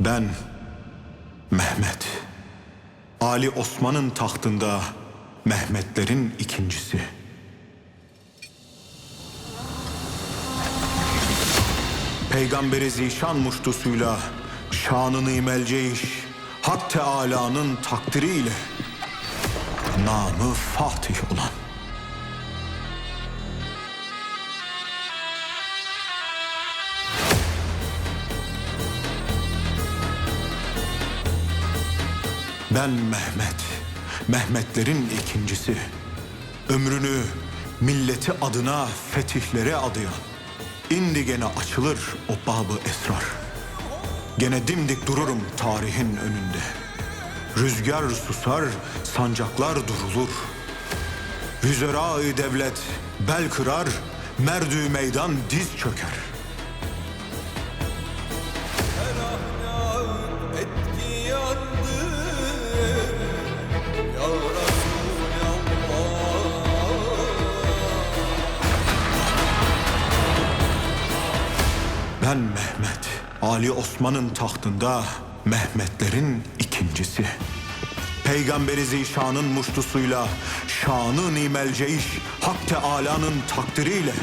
Ben Mehmet. Ali Osman'ın tahtında Mehmetlerin ikincisi. Peygamberi zişan muştusuyla şanını imelceyiş Hak Teâlâ'nın takdiriyle namı Fatih olan Ben Mehmet, Mehmetlerin ikincisi. Ömrünü milleti adına fetihlere adayan. İndi gene açılır o babı esrar. Gene dimdik dururum tarihin önünde. Rüzgar susar, sancaklar durulur. Yüzera-i devlet bel kırar, merdü meydan diz çöker. Mehmet, Ali Osman'ın tahtında Mehmetlerin ikincisi. Peygamberi zişanın muştusuyla şanı nimelceyiş Hak Teâlâ'nın takdiriyle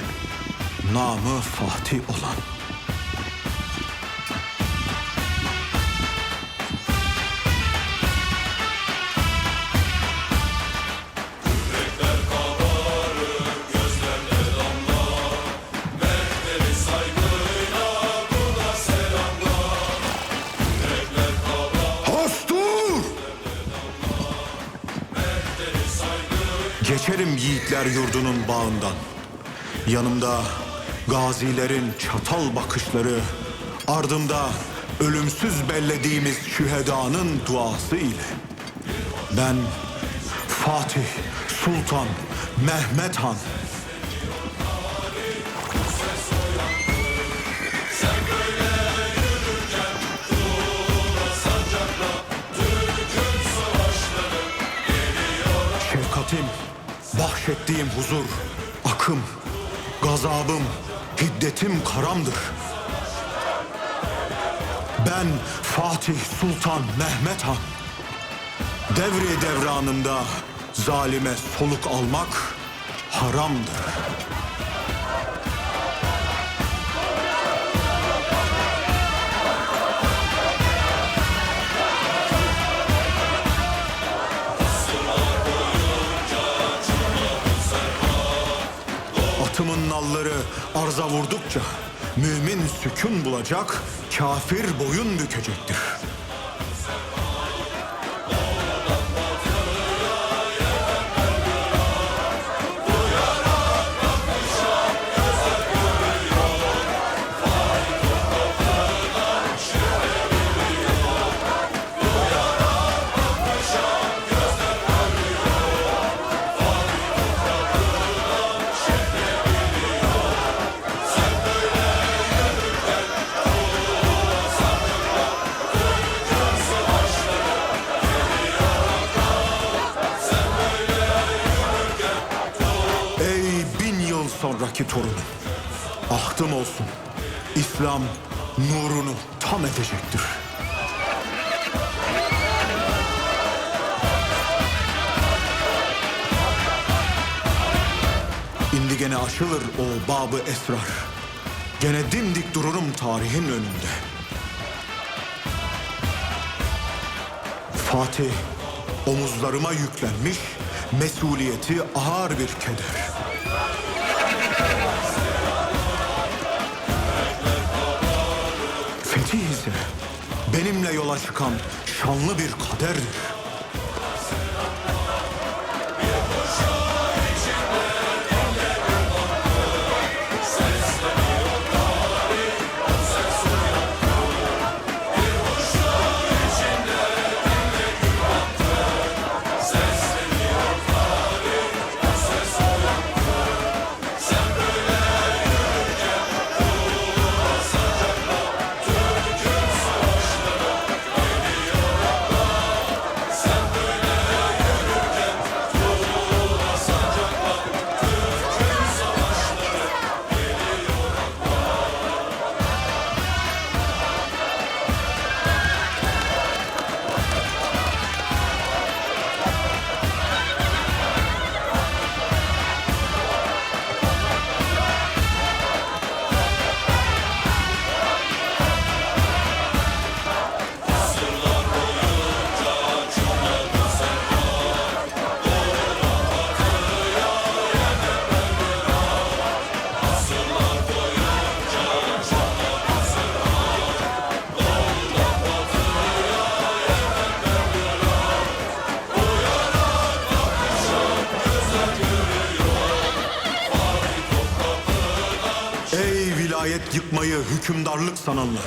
namı Fatih olan. Geçerim yiğitler yurdunun bağından. Yanımda gazilerin çatal bakışları, ardımda ölümsüz bellediğimiz şühedanın duası ile. Ben Fatih, Sultan, Mehmet Han. Bahşettiğim huzur, akım, gazabım, hiddetim karamdır. Ben Fatih Sultan Mehmet Han. Devri devranında zalime soluk almak haramdır. Arza vurdukça mümin sükun bulacak, kafir boyun bükecektir. Sonraki torunum, ahtım olsun. İslam nurunu tam edecektir. İndi gene aşılır o babı esrar. Gene dimdik dururum tarihin önünde. Fatih omuzlarıma yüklenmiş, mesuliyeti ağır bir keder. Benimle yola çıkan şanlı bir kaderdir. Vilayet yıkmayı hükümdarlık sananlar.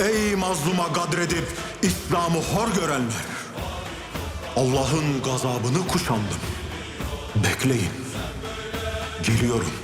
Ey mazluma gadredip İslam'ı hor görenler. Allah'ın gazabını kuşandım. Bekleyin. Geliyorum.